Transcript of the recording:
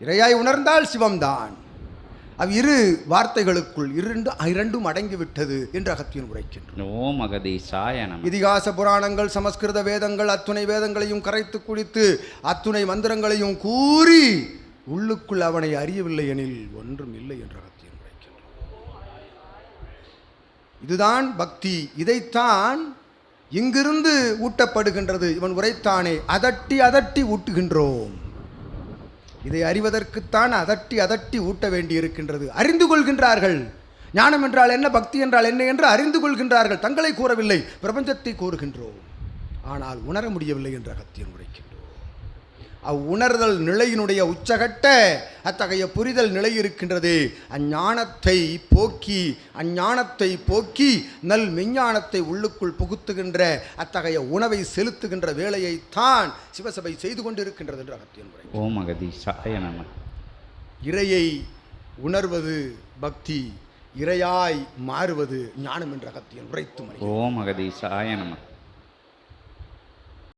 இறையாய் உணர்ந்தால் சிவம்தான். அவ் இரு வார்த்தைகளுக்குள் இரண்டு இரண்டும் அடங்கிவிட்டது என்று அகத்தியன் உரைக்கின்றோம் ஓம் நம. இதிகாச புராணங்கள் சமஸ்கிருத வேதங்கள் அத்துணை வேதங்களையும் கரைத்து குடித்து அத்துணை மந்திரங்களையும் கூறி உள்ளுக்குள் அவனை அறியவில்லை எனில் ஒன்றும் இல்லை என்று அகத்தியன் உரைக்கின்றோம் இதுதான் பக்தி. இதைத்தான் இங்கிருந்து ஊட்டப்படுகின்றது. இவன் உரைத்தானே அதட்டி அதட்டி ஊட்டுகின்றோம். இதை அறிவதற்குத்தான் அதட்டி அதட்டி ஊட்ட வேண்டியிருக்கின்றது. அறிந்து கொள்கின்றார்கள். ஞானம் என்றால் என்ன பக்தி என்றால் என்ன என்று அறிந்து கொள்கின்றார்கள். தங்களை கூறவில்லை பிரபஞ்சத்தை கூறுகின்றோம். ஆனால் உணர முடியவில்லை என்று அகத்தியம் உரைக்கின்றோம் அவ்வுணர்தல் நிலையினுடைய உச்சகட்ட அத்தகைய புரிதல் நிலை இருக்கின்றது அஞ்ஞானத்தை போக்கி அஞ்ஞானத்தை போக்கி நல் மெஞ்ஞானத்தை உள்ளுக்குள் புகுத்துகின்ற அத்தகைய உணவை செலுத்துகின்ற வேலையைத்தான் சிவசபை செய்து கொண்டிருக்கின்றது என்று அகத்தியன் உரை ஓம் நம. இறையை உணர்வது பக்தி இறையாய் மாறுவது ஞானம் என்ற அகத்தியன் உரைத்து ஓம் அகதீசாய நம.